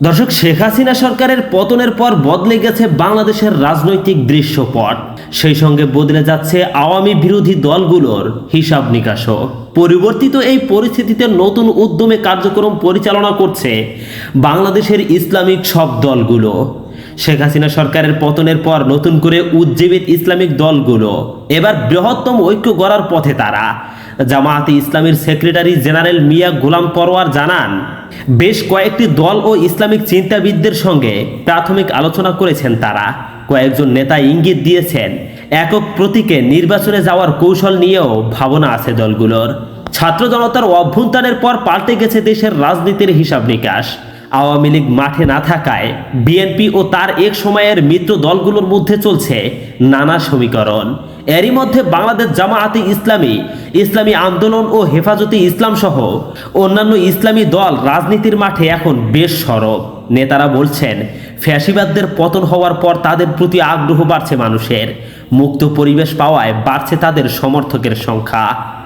দর্শক, শেখ হাসিনা সরকারের পতনের পর বদলে গেছে বাংলাদেশের রাজনৈতিক দৃশ্যপট। সেই সঙ্গে বদলে যাচ্ছে আওয়ামী বিরোধী দলগুলোর হিসাব নিকাশও। পরিবর্তিত এই পরিস্থিতিতে নতুন উদ্যমে কার্যক্রম পরিচালনা করছে বাংলাদেশের ইসলামিক সব দলগুলো। শেখ হাসিনা সরকারের পতনের পর নতুন করে উজ্জীবিত ইসলামিক দলগুলো। এবার বৃহত্তম ঐক্য গড়ার পথে তারা। জামায়াতে ইসলামীর সেক্রেটারি জেনারেল মিয়া গোলাম পরোয়ার জানান, বেশ কয়েকটি দল ও ইসলামিক চিন্তাবিদদের সঙ্গে প্রাথমিক আলোচনা করেছেন তারা। কয়েকজন নেতা ইঙ্গিত দিয়েছেন, একক প্রতীকে নির্বাচনে যাওয়ার কৌশল নিয়েও ভাবনা আছে দলগুলোর। ছাত্র জনতার অভ্যুত্থানের পর পাল্টে গেছে দেশের রাজনীতির হিসাব নিকাশ। আওয়ামী লীগ মাঠে না থাকায় বিএনপি ও তার এক সময়ের মিত্র দলগুলোর মধ্যে চলছে নানা সমীকরণ। এরই মধ্যে বাংলাদেশ জামায়াতে ইসলামী ইসলামী আন্দোলন ও হেফাজতে ইসলাম সহ অন্যান্য ইসলামী দল রাজনীতির মাঠে এখন বেশ সরব। নেতারা বলছেন, ফ্যাসিবাদদের পতন হওয়ার পর তাদের প্রতি আগ্রহ বাড়ছে মানুষের। মুক্ত পরিবেশ পাওয়ায় বাড়ছে তাদের সমর্থকের সংখ্যা।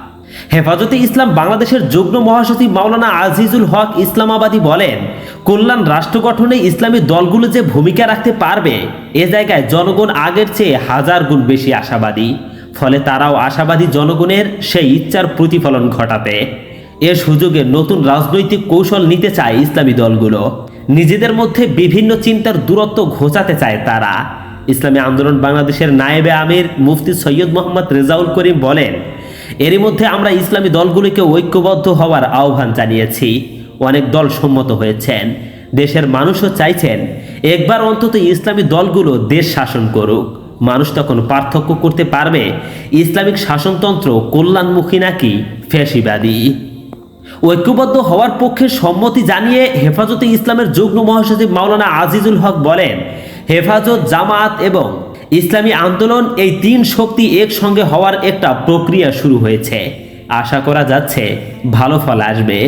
হেফাজতে ইসলাম বাংলাদেশের যুগ্ম মহাসচিব মাওলানা আজিজুল হক ইসলামাবাদী বলেন, কল্যাণ রাষ্ট্র গঠনে ইসলামী দলগুলো যে ভূমিকা রাখতে পারবে, এ জায়গায় জনগণ আগের চেয়ে হাজার গুণ বেশি আশাবাদী। ফলে তারাও আশাবাদী জনগণের সেই ইচ্ছার প্রতিফলন ঘটাতে এ সুযোগে নতুন রাজনৈতিক কৌশল নিতে চায় ইসলামী দলগুলো। নিজেদের মধ্যে বিভিন্ন চিন্তার দূরত্ব ঘোচাতে চায় তারা। ইসলামী আন্দোলন বাংলাদেশের নায়েবে আমির মুফতি সৈয়দ মোহাম্মদ রেজাউল করিম বলেন এরই মধ্যে আমরা ইসলামী দলগুলিকে ঐক্যবদ্ধ হওয়ার আহ্বান জানিয়েছি। অনেক দল সম্মত হয়েছেন। দেশের মানুষও চাইছেন, একবার অন্তত ইসলামী দলগুলো দেশ শাসন করুক। মানুষ তখন পার্থক্য করতে পারবে, ইসলামিক শাসনতন্ত্র কল্যাণমুখী নাকি ফ্যাসিবাদী ঐক্যবদ্ধ হওয়ার পক্ষে সম্মতি জানিয়ে হেফাজতে ইসলামের যুগ্ম মহাসচিব মাওলানা আজিজুল হক বলেন, হেফাজত, জামাত এবং ইসলামী আন্দোলন এই তিন শক্তি একসঙ্গে হওয়ার একটা প্রক্রিয়া শুরু হয়েছে। আশা করা যাচ্ছে ভালো ফল আসবে।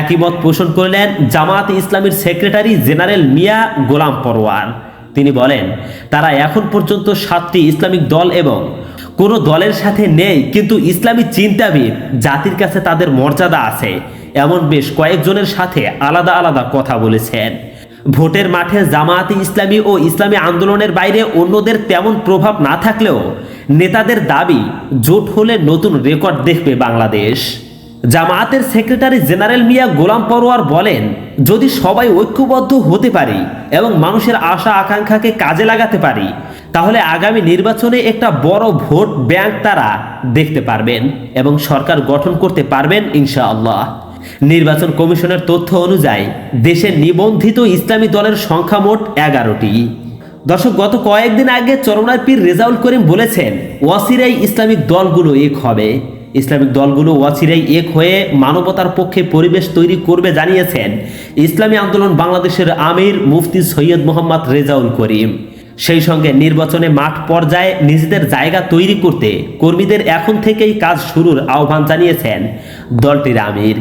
একই মত পোষণ করলেন জামাত ইসলামীর সেক্রেটারি জেনারেল মিয়া গোলাম পরওয়ার। তিনি বলেন, তারা এখন পর্যন্ত সাতটি ইসলামিক দল এবং কোনো দলের সাথে নেই, কিন্তু ইসলামী চিন্তাবিদ জাতির কাছে তাদের মর্যাদা আছে। এমন বেশ কয়েকজনের সাথে আলাদা আলাদা কথা বলেছেন। ভোটের মাঠে জামায়াতি ইসলামী ও ইসলামী আন্দোলনের বাইরে অন্যদের তেমন প্রভাব না থাকলেও নেতাদের দাবি, জোট হলে নতুন রেকর্ড দেখবে বাংলাদেশ। জামায়াতের সেক্রেটারি জেনারেল মিয়া গোলাম পরোয়ার বলেন, যদি সবাই ঐক্যবদ্ধ হতে পারি এবং মানুষের আশা আকাঙ্ক্ষাকে কাজে লাগাতে পারি, তাহলে আগামী নির্বাচনে একটা বড় ভোট ব্যাংক তারা দেখতে পারবেন এবং সরকার গঠন করতে পারবেন ইনশাআল্লাহ। নির্বাচন কমিশনের তথ্য অনুযায়ী, দেশে নিবন্ধিত ইসলামী দলের সংখ্যা মোট এগারোটি। দর্শক, গত কয়েকদিন আগে চরমনার পীর রেজাউল করিম বলেছেন, ওয়াসিরাই ইসলামিক দলগুলো এক হবে। ইসলামিক দলগুলো ওয়াসিরাই এক হয়ে মানবতার পক্ষে পরিবেশ তৈরি করবে জানিয়েছেন ইসলামী আন্দোলন বাংলাদেশের আমির মুফতি সৈয়দ মোহাম্মদ রেজাউল করিম। সেই সঙ্গে নির্বাচনে মাঠ পর্যায়ে নিজেদের জায়গা তৈরি করতে কর্মীদের এখন থেকেই কাজ শুরুর আহ্বান জানিয়েছেন দলটির আমির।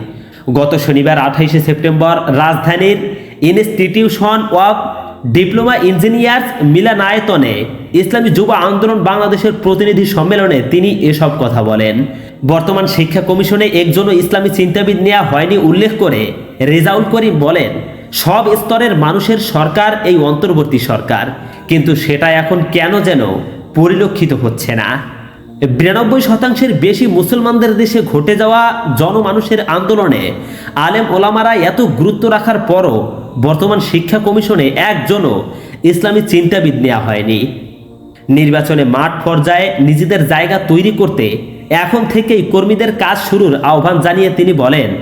গত শনিবার আঠাইশে সেপ্টেম্বর রাজধানীর ইনস্টিটিউশন অফ ডিপ্লোমা ইঞ্জিনিয়ার্স মিলানায়তনে ইসলামী যুব আন্দোলন বাংলাদেশের প্রতিনিধি সম্মেলনে তিনি এসব কথা বলেন। বর্তমান শিক্ষা কমিশনে একজন ইসলামী চিন্তাবিদ নেওয়া হয়নি উল্লেখ করে রেজাউল করিম বলেন, সব স্তরের মানুষের সরকার এই অন্তর্বর্তী সরকার, কিন্তু সেটা এখন কেন যেন পরিলক্ষিত হচ্ছে না। বিরানব্বই শতাংশের বেশি মুসলমানদের দেশে ঘটে যাওয়া জনমানুষের আন্দোলনে আলেম ওলামারা এত গুরুত্ব রাখার পরও বর্তমান শিক্ষা কমিশনে একজনও ইসলামী চিন্তাবিদ নেওয়া হয়নি। নির্বাচনে মাঠ পর্যায়ে নিজেদের জায়গা তৈরি করতে এখন থেকেই কর্মীদের কাজ শুরুর আহ্বান জানিয়ে তিনি বলেন,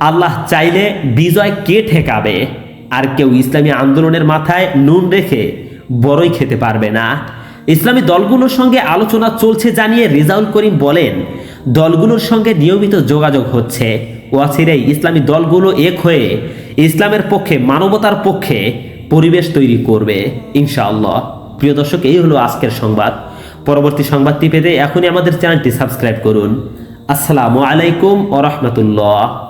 আল্লাহ চাইলে বিজয় কে ঠেকাবে? আর কেউ ইসলামী আন্দোলনের মাথায় নুন রেখে বড়ই খেতে পারবে না। ইসলামী দলগুলোর সঙ্গে আলোচনা চলছে জানিয়ে রেজাউল করিম বলেন, দলগুলোর সঙ্গে নিয়মিত যোগাযোগ হচ্ছে। ওয়াসিরাই ইসলামী দলগুলো এক হয়ে ইসলামের পক্ষে, মানবতার পক্ষে পরিবেশ তৈরি করবে, ইনশাআল্লাহ। প্রিয় দর্শক, এই হলো আজকের সংবাদ। পরবর্তী সংবাদটি পেতে এখনই আমাদের চ্যানেলটি সাবস্ক্রাইব করুন। আসসালামু আলাইকুম ও রহমতুল্লাহ।